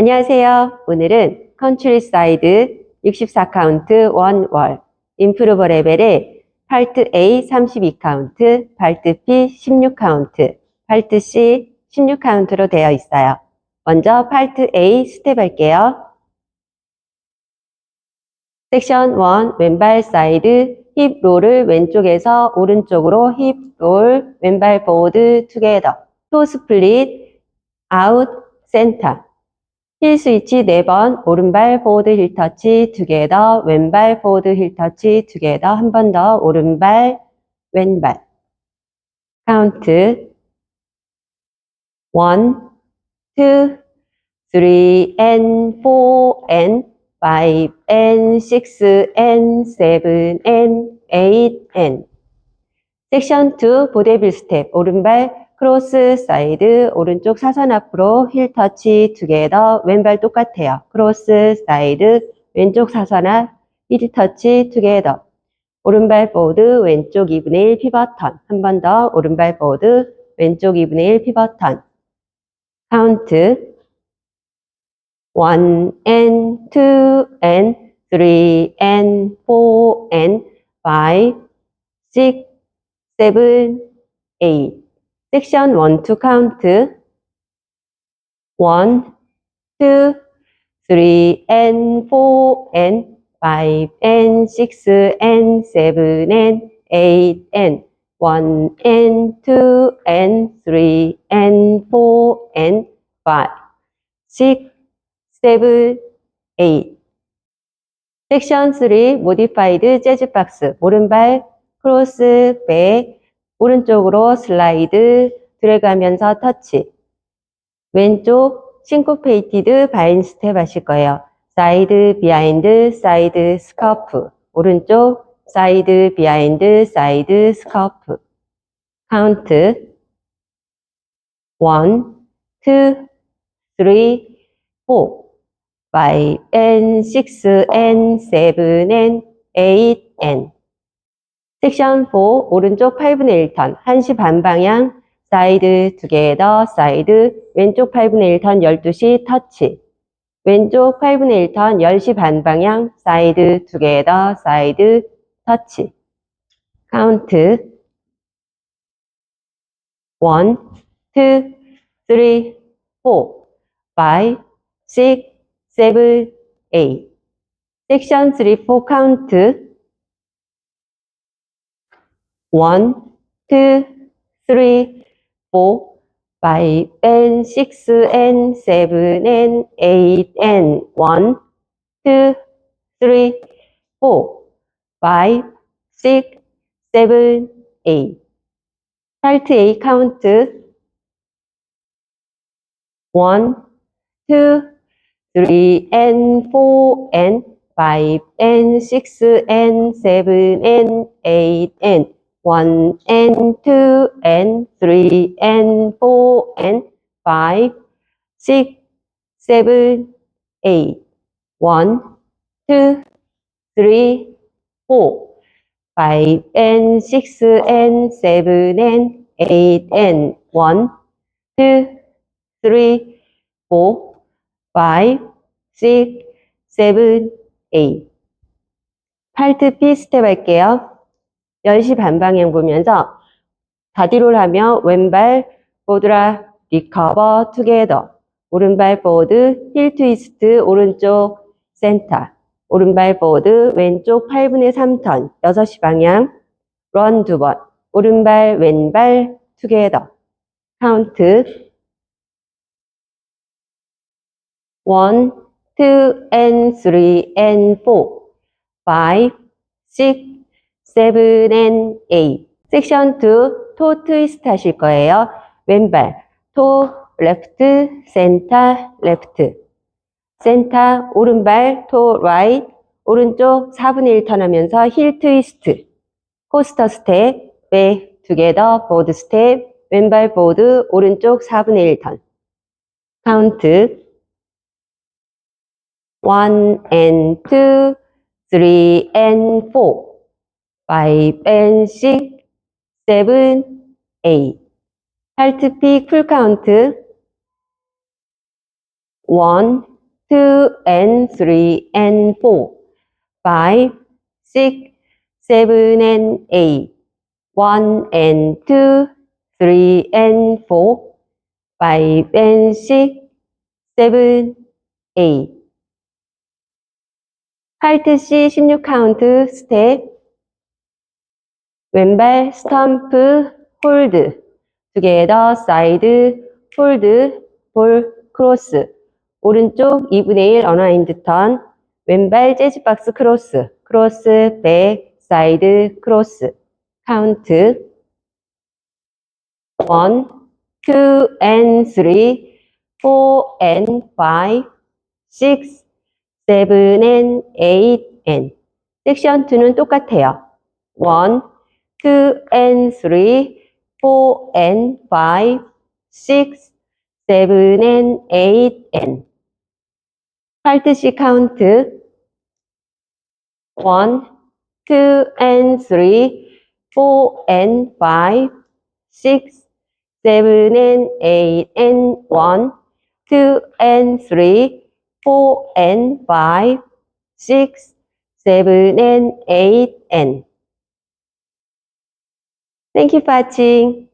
안녕하세요. 오늘은 컨트리사이드 64카운트 1월 임프루버 레벨의 파트 A 32카운트, 파트 B 16카운트, 파트 C 16카운트로 되어 있어요. 먼저 파트 A 스텝 할게요. 섹션 1 왼발 사이드 힙 롤을 왼쪽에서 오른쪽으로 힙 롤 왼발 보드 투게더 토 스플릿 아웃 센터 힐 스위치 4번 오른발 포워드 힐 터치 투게더 왼발 포워드 힐 터치 투게더 한 번 더 오른발 왼발. 카운트. 1 2 3 and 4 and 5 and 6 and 7 and 8 and 섹션 2 보데빌 스텝 오른발 크로스 사이드 오른쪽 사선 앞으로 힐 터치 투게더 왼발 똑같아요. 크로스 사이드 왼쪽 사선 앞힐 터치 투게더. 오른발 보드 왼쪽 2분의 1 피벗 턴. 한 번 더 오른발 보드 왼쪽 2분의 1 피벗 턴. 카운트. 1 and 2 and 3 and 4 and 5 6 7 8 섹션 1, 2 카운트 1, 2, 3 and 4 and 5 and 6 and 7 and 8 and 1 and 2 and 3 and 4 and 5 6, 7, 8 섹션 3 모디파이드 재즈 박스 오른발 크로스 백 오른쪽으로 슬라이드 들어가면서 터치. 왼쪽 싱코페이티드 바인 스텝 하실 거예요. 사이드 비하인드 사이드 스커프. 오른쪽 사이드 비하인드 사이드 스커프. 카운트. 1 2 3 4 5 and 6 and 7 and 8 and 섹션 4 오른쪽 8분의 1턴 1시 반 방향 사이드 두개더 사이드 왼쪽 8분의 1턴 12시 터치. 왼쪽 8분의 1턴 10시 반 방향 사이드 두개더 사이드 터치. 카운트. 1 2 3 4 5 6 7 8 섹션 3 4 카운트 1, 2, 3, 4, 5, and 6, and 7, and 8, and 1, 2, 3, 4, 5, 6, 7, 8. Part A 카운트 1, 2, 3, and 4, and 5, and 6, and 7, and 8, and 1 and 2 and 3 and 4 and 5, 6, 7, 8. 1, 2, 3, 4, 5 and 6 and 7 and 8 and 1, 2, 3, 4, 5, 6, 7, 8. 팔트 B 스텝 할게요. 10시 반 방향 보면서 바디롤 하며 왼발 보드라 리커버 투게더. 오른발 보드 힐 트위스트 오른쪽 센터. 오른발 보드 왼쪽 8분의 3턴. 6시 방향 런 두 번. 오른발 왼발 투게더. 카운트. 1, 2 and 3 and 4 5, 6, 7 and 8. 섹션 2, 토 트위스트 하실 거예요. 왼발, 토, 레프트, 센터, 레프트. 센터, 오른발, 토, 라이트, 오른쪽 4분의 1 턴하면서 힐 트위스트. 코스터 스텝, 백, 두개더 보드 스텝, 왼발 보드, 오른쪽 4분의 1 턴. 카운트. 1 and 2, 3 and 4. 5 and 6, 7, 8. 팔트 픽풀 카운트 1, two and three and four, five, six, seven and eight, one and two, three and four, five and six, seven, eight. 팔트 C 16 카운트 스텝 왼발 스탬프 홀드. together 사이드 홀드 볼 크로스. 오른쪽 2분의 1 어나인드 턴 왼발 재즈박스 크로스 크로스 백 사이드 크로스. 카운트. 1 2 and 3 4 and 5 6 7 and 8 and 섹션 2는 똑같아요. 1 2 and 3 4 and 5 6 7 and 8 and 팔트시 카운트 1 2 and 3 4 and 5 6 7 and 8 and 1 2 and 3 4 and 5 6 7 and 8 and Thank you, Pati.